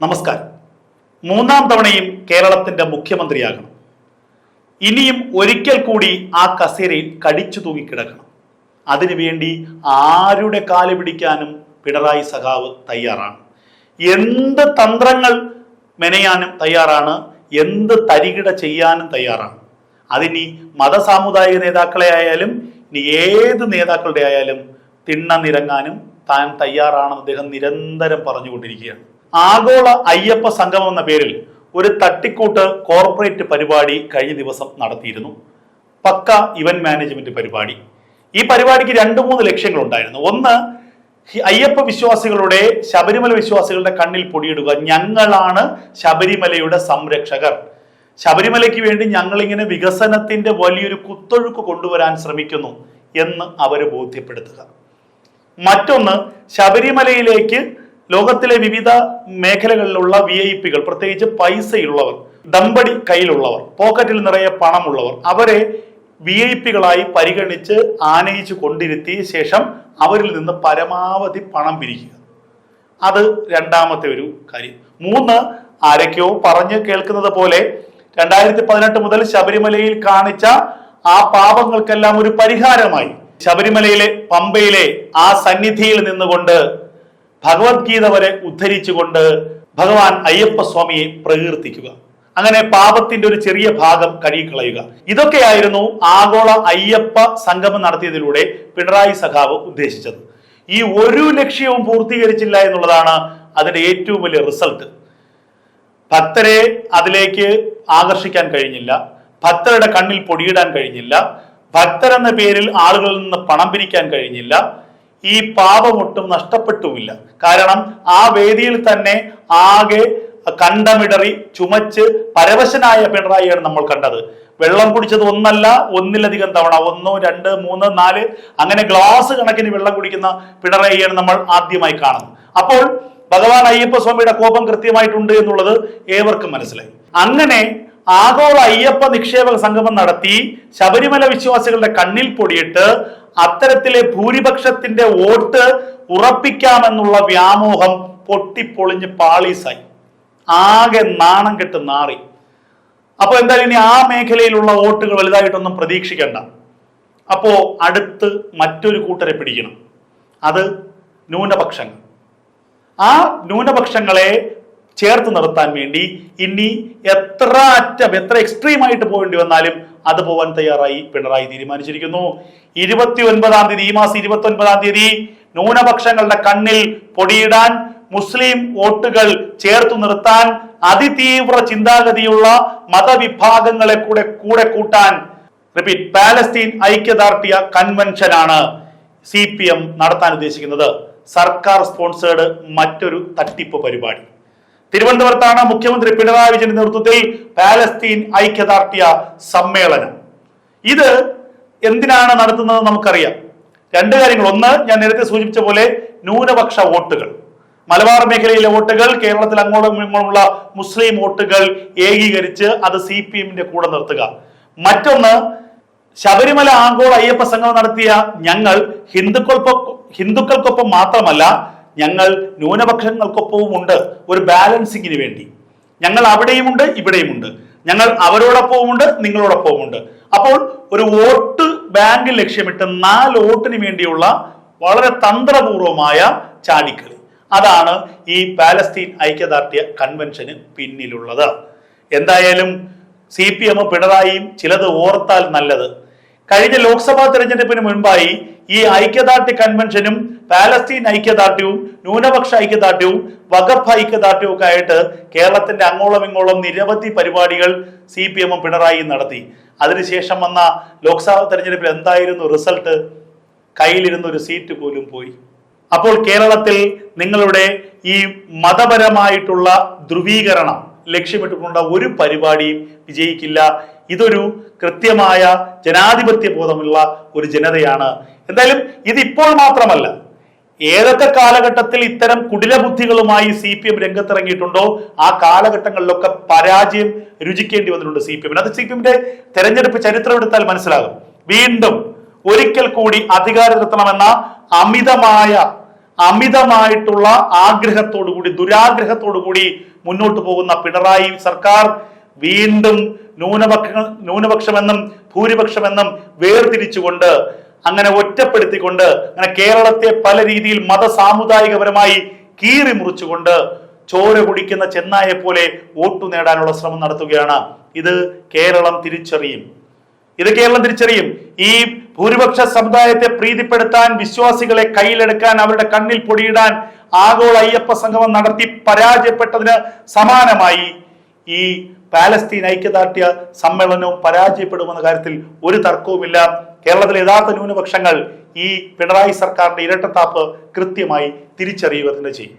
നമസ്കാരം. മൂന്നാം തവണയും കേരളത്തിന്റെ മുഖ്യമന്ത്രിയാകണം. ഇനിയും ഒരിക്കൽ കൂടി ആ കസേരയിൽ കടിച്ചു തൂങ്ങിക്കിടക്കണം അതിനുവേണ്ടി ആരുടെ കാൽ പിടിക്കാനും പിണറായി സഖാവ് തയ്യാറാണ്. എന്ത് തന്ത്രങ്ങൾ മെനയാനും തയ്യാറാണ് എന്ത് തരികിട ചെയ്യാനും തയ്യാറാണ്. അതിനി മതസാമുദായിക നേതാക്കളെ ആയാലും ഇനി ഏത് നേതാക്കളുടെ ആയാലും തിണ്ണ നിരങ്ങാനും താൻ തയ്യാറാണെന്ന് അദ്ദേഹം നിരന്തരം പറഞ്ഞുകൊണ്ടിരിക്കുകയാണ്. ആഗോള അയ്യപ്പ സംഗമം എന്ന പേരിൽ ഒരു തട്ടിക്കൂട്ട് കോർപ്പറേറ്റ് പരിപാടി കഴിഞ്ഞ ദിവസം നടത്തിയിരുന്നു. പക്ക ഇവന്റ് മാനേജ്മെന്റ് പരിപാടി. ഈ പരിപാടിക്ക് രണ്ട് മൂന്ന് ലക്ഷ്യങ്ങളുണ്ടായിരുന്നു ഒന്ന് അയ്യപ്പ വിശ്വാസികളുടെ ശബരിമല വിശ്വാസികളുടെ കണ്ണിൽ പൊടിയിടുക. ഞങ്ങളാണ് ശബരിമലയുടെ സംരക്ഷകർ. ശബരിമലയ്ക്ക് വേണ്ടി ഞങ്ങളിങ്ങനെ വികസനത്തിന്റെ വലിയൊരു കുത്തൊഴുക്ക് കൊണ്ടുവരാൻ ശ്രമിക്കുന്നു എന്ന് അവരെ ബോധ്യപ്പെടുത്തുക. മറ്റൊന്ന് ശബരിമലയിലേക്ക് ലോകത്തിലെ വിവിധ മേഖലകളിലുള്ള വി ഐ പികൾ പ്രത്യേകിച്ച് പൈസയുള്ളവർ ദമ്പടി കയ്യിലുള്ളവർ പോക്കറ്റിൽ നിറയെ പണമുള്ളവർ അവരെ വി ഐ പികളായി പരിഗണിച്ച് ആനയിച്ചു കൊണ്ടിരുത്തിയ ശേഷം അവരിൽ നിന്ന് പരമാവധി പണം പിരിക്കുക. അത് രണ്ടാമത്തെ ഒരു കാര്യം. മൂന്ന് ആരൊക്കെയോ പറഞ്ഞ് കേൾക്കുന്നത് പോലെ രണ്ടായിരത്തി പതിനെട്ട് മുതൽ ശബരിമലയിൽ കാണിച്ച ആ പാപങ്ങൾക്കെല്ലാം ഒരു പരിഹാരമായി. ശബരിമലയിലെ പമ്പയിലെ ആ സന്നിധിയിൽ നിന്നുകൊണ്ട് ഭഗവത്ഗീത വരെ ഉദ്ധരിച്ചുകൊണ്ട് ഭഗവാൻ അയ്യപ്പ സ്വാമിയെ പ്രകീർത്തിക്കുക. അങ്ങനെ പാപത്തിന്റെ ഒരു ചെറിയ ഭാഗം കഴുകിക്കളയുക. ഇതൊക്കെയായിരുന്നു ആഗോള അയ്യപ്പ സംഗമം നടത്തിയതിലൂടെ പിണറായി സഖാവ് ഉദ്ദേശിച്ചത്. ഈ ഒരു ലക്ഷ്യവും പൂർത്തീകരിച്ചില്ല എന്നുള്ളതാണ് അതിന്റെ ഏറ്റവും വലിയ റിസൾട്ട്. ഭക്തരെ അതിലേക്ക് ആകർഷിക്കാൻ കഴിഞ്ഞില്ല. ഭക്തരുടെ കണ്ണിൽ പൊടിയിടാൻ കഴിഞ്ഞില്ല. ഭക്തരെന്ന പേരിൽ ആളുകളിൽ നിന്ന് പണം പിരിക്കാൻ കഴിഞ്ഞില്ല. ഈ പാപമൊട്ടും നഷ്ടപ്പെട്ടുമില്ല. കാരണം ആ വേദിയിൽ തന്നെ ആകെ കണ്ടമിടറി ചുമച്ച് പരവശനായ പിണറായിയാണ് നമ്മൾ കണ്ടത്. വെള്ളം കുടിച്ചത് ഒന്നല്ല ഒന്നിലധികം തവണ ഒന്നോ രണ്ട് മൂന്ന് നാല് അങ്ങനെ ഗ്ലാസ് കണക്കിന് വെള്ളം കുടിക്കുന്ന പിണറായിയാണ് നമ്മൾ ആദ്യമായി കാണുന്നത്. അപ്പോൾ ഭഗവാൻ അയ്യപ്പ സ്വാമിയുടെ കോപം കൃത്യമായിട്ടുണ്ട് എന്നുള്ളത് ഏവർക്കും മനസ്സിലായി. അങ്ങനെ ആഗോള അയ്യപ്പ നിക്ഷേപക സംഗമം നടത്തി ശബരിമല വിശ്വാസികളുടെ കണ്ണിൽ പൊടിയിട്ട് അത്തരത്തിലെ ഭൂരിപക്ഷത്തിന്റെ വോട്ട് ഉറപ്പിക്കാമെന്നുള്ള വ്യാമോഹം പൊട്ടിപ്പൊളിഞ്ഞ് പാളീസായി. ആകെ നാണം കെട്ട് നാറി. അപ്പൊ എന്തായാലും ഇനി ആ മേഖലയിലുള്ള വോട്ടുകൾ വലുതായിട്ടൊന്നും പ്രതീക്ഷിക്കണ്ട. അപ്പോ അടുത്ത് മറ്റൊരു കൂട്ടരെ പിടിക്കണം. അത് ന്യൂനപക്ഷങ്ങൾ. ആ ന്യൂനപക്ഷങ്ങളെ ചേർത്ത് നിർത്താൻ വേണ്ടി ഇനി എത്ര അറ്റം എത്ര എക്സ്ട്രീം ആയിട്ട് പോകേണ്ടി വന്നാലും അത് പോവാൻ തയ്യാറായി പിണറായി തീരുമാനിച്ചിരിക്കുന്നു. ഇരുപത്തി ഒൻപതാം തീയതി ഈ മാസം ഇരുപത്തി ഒൻപതാം തീയതി ന്യൂനപക്ഷങ്ങളുടെ കണ്ണിൽ പൊടിയിടാൻ മുസ്ലിം വോട്ടുകൾ ചേർത്തു നിർത്താൻ അതിതീവ്ര ചിന്താഗതിയുള്ള മതവിഭാഗങ്ങളെ കൂടെ കൂടെ കൂട്ടാൻ റിപ്പീറ്റ് പാലസ്തീൻ ഐക്യദാർഢ്യ കൺവെൻഷനാണ് സി പി എം നടത്താൻ ഉദ്ദേശിക്കുന്നത്. സർക്കാർ സ്പോൺസേഡ് മറ്റൊരു തട്ടിപ്പ് പരിപാടി. തിരുവനന്തപുരത്താണ് മുഖ്യമന്ത്രി പിണറായി വിജയന്റെ നേതൃത്വത്തിൽ പാലസ്തീൻ ഐക്യദാർഢ്യ സമ്മേളനം. ഇത് എന്തിനാണ് നടത്തുന്നത് നമുക്കറിയാം. രണ്ട് കാര്യങ്ങൾ. ഒന്ന് ഞാൻ നേരത്തെ സൂചിപ്പിച്ച പോലെ ന്യൂനപക്ഷ വോട്ടുകൾ. മലബാർ മേഖലയിലെ വോട്ടുകൾ കേരളത്തിൽ അങ്ങോട്ടും ഇങ്ങോട്ടുമുള്ള മുസ്ലിം വോട്ടുകൾ ഏകീകരിച്ച് അത് സി പി എമ്മിന്റെ കൂടെ നിർത്തുക. മറ്റൊന്ന് ശബരിമല ആഗോള അയ്യപ്പ സംഘം നടത്തിയ ഞങ്ങൾ ഹിന്ദുക്കൾക്കൊപ്പം ഹിന്ദുക്കൾക്കൊപ്പം മാത്രമല്ല ഞങ്ങൾ ന്യൂനപക്ഷങ്ങൾക്കൊപ്പവും ഉണ്ട്. ഒരു ബാലൻസിങ്ങിന് വേണ്ടി. ഞങ്ങൾ അവിടെയുമുണ്ട് ഇവിടെയുമുണ്ട് ഞങ്ങൾ അവരോടൊപ്പവുമുണ്ട് നിങ്ങളോടൊപ്പവുമുണ്ട് അപ്പോൾ ഒരു വോട്ട് ബാങ്ക് ലക്ഷ്യമിട്ട് നാല് വോട്ടിന് വേണ്ടിയുള്ള വളരെ തന്ത്രപൂർവമായ ചാടിക്കളി. അതാണ് ഈ പാലസ്തീൻ ഐക്യദാർഢ്യ കൺവെൻഷന് പിന്നിലുള്ളത്. എന്തായാലും സി പി എമ്മും പിണറായിയും ചിലത് ഓർത്താൽ നല്ലത്. കഴിഞ്ഞ ലോക്സഭാ തെരഞ്ഞെടുപ്പിന് മുൻപായി ഈ ഐക്യദാർഢ്യ കൺവെൻഷനും പാലസ്തീൻ ഐക്യദാർഢ്യവും ന്യൂനപക്ഷ ഐക്യദാർഢ്യവും വഖഫ് ഐക്യദാർഢ്യവും ഒക്കെ ആയിട്ട് കേരളത്തിന്റെ അങ്ങോളം ഇങ്ങോളം നിരവധി പരിപാടികൾ സി പി എമ്മും പിണറായിയും നടത്തി. അതിനുശേഷം വന്ന ലോക്സഭാ തെരഞ്ഞെടുപ്പിൽ എന്തായിരുന്നു റിസൾട്ട്? കയ്യിലിരുന്ന ഒരു സീറ്റ് പോലും പോയി. അപ്പോൾ കേരളത്തിൽ നിങ്ങളുടെ ഈ മതപരമായിട്ടുള്ള ധ്രുവീകരണം ലക്ഷ്യമിട്ടുകൊണ്ട ഒരു പരിപാടിയും വിജയിക്കില്ല. ഇതൊരു കൃത്യമായ ജനാധിപത്യ ബോധമുള്ള ഒരു ജനതയാണ്. എന്തായാലും ഇതിപ്പോൾ മാത്രമല്ല ഏതൊക്കെ കാലഘട്ടത്തിൽ ഇത്തരം കുടില ബുദ്ധികളുമായി സി പി എം രംഗത്തിറങ്ങിയിട്ടുണ്ടോ ആ കാലഘട്ടങ്ങളിലൊക്കെ പരാജയം രുചിക്കേണ്ടി വന്നിട്ടുണ്ട് സി പി എമ്മിന് അത് സി പി എമ്മിന്റെ തെരഞ്ഞെടുപ്പ് ചരിത്രം എടുത്താൽ മനസ്സിലാകും. വീണ്ടും ഒരിക്കൽ കൂടി അധികാരത്തിലെത്തണമെന്ന അമിതമായ അമിതമായിട്ടുള്ള ആഗ്രഹത്തോടു കൂടി ദുരാഗ്രഹത്തോടു കൂടി മുന്നോട്ട് പോകുന്ന പിണറായി സർക്കാർ വീണ്ടും ന്യൂനപക്ഷ ന്യൂനപക്ഷമെന്നും ഭൂരിപക്ഷമെന്നും വേർതിരിച്ചുകൊണ്ട് അങ്ങനെ ഒറ്റപ്പെടുത്തിക്കൊണ്ട് അങ്ങനെ കേരളത്തെ പല രീതിയിൽ മത സാമുദായികപരമായി കീറി മുറിച്ചുകൊണ്ട് ചോര കുടിക്കുന്ന ചെന്നായെ പോലെ വോട്ടു നേടാനുള്ള ശ്രമം നടത്തുകയാണ്. ഇത് കേരളം തിരിച്ചറിയും. ഇത് കേരളം തിരിച്ചറിയും. ഈ ഭൂരിപക്ഷ സമുദായത്തെ പ്രീതിപ്പെടുത്താൻ വിശ്വാസികളെ കയ്യിലെടുക്കാൻ അവരുടെ കണ്ണിൽ പൊടിയിടാൻ ആഗോള അയ്യപ്പ സംഗമം നടത്തി പരാജയപ്പെട്ടതിന് സമാനമായി ഈ പാലസ്തീൻ ഐക്യദാർഢ്യ സമ്മേളനവും പരാജയപ്പെടുമെന്ന കാര്യത്തിൽ ഒരു തർക്കവുമില്ല. കേരളത്തിലെ യഥാർത്ഥ ന്യൂനപക്ഷങ്ങൾ ഈ പിണറായി സർക്കാരിന്റെ ഇരട്ടത്താപ്പ് കൃത്യമായി തിരിച്ചറിയുക തന്നെ ചെയ്യും.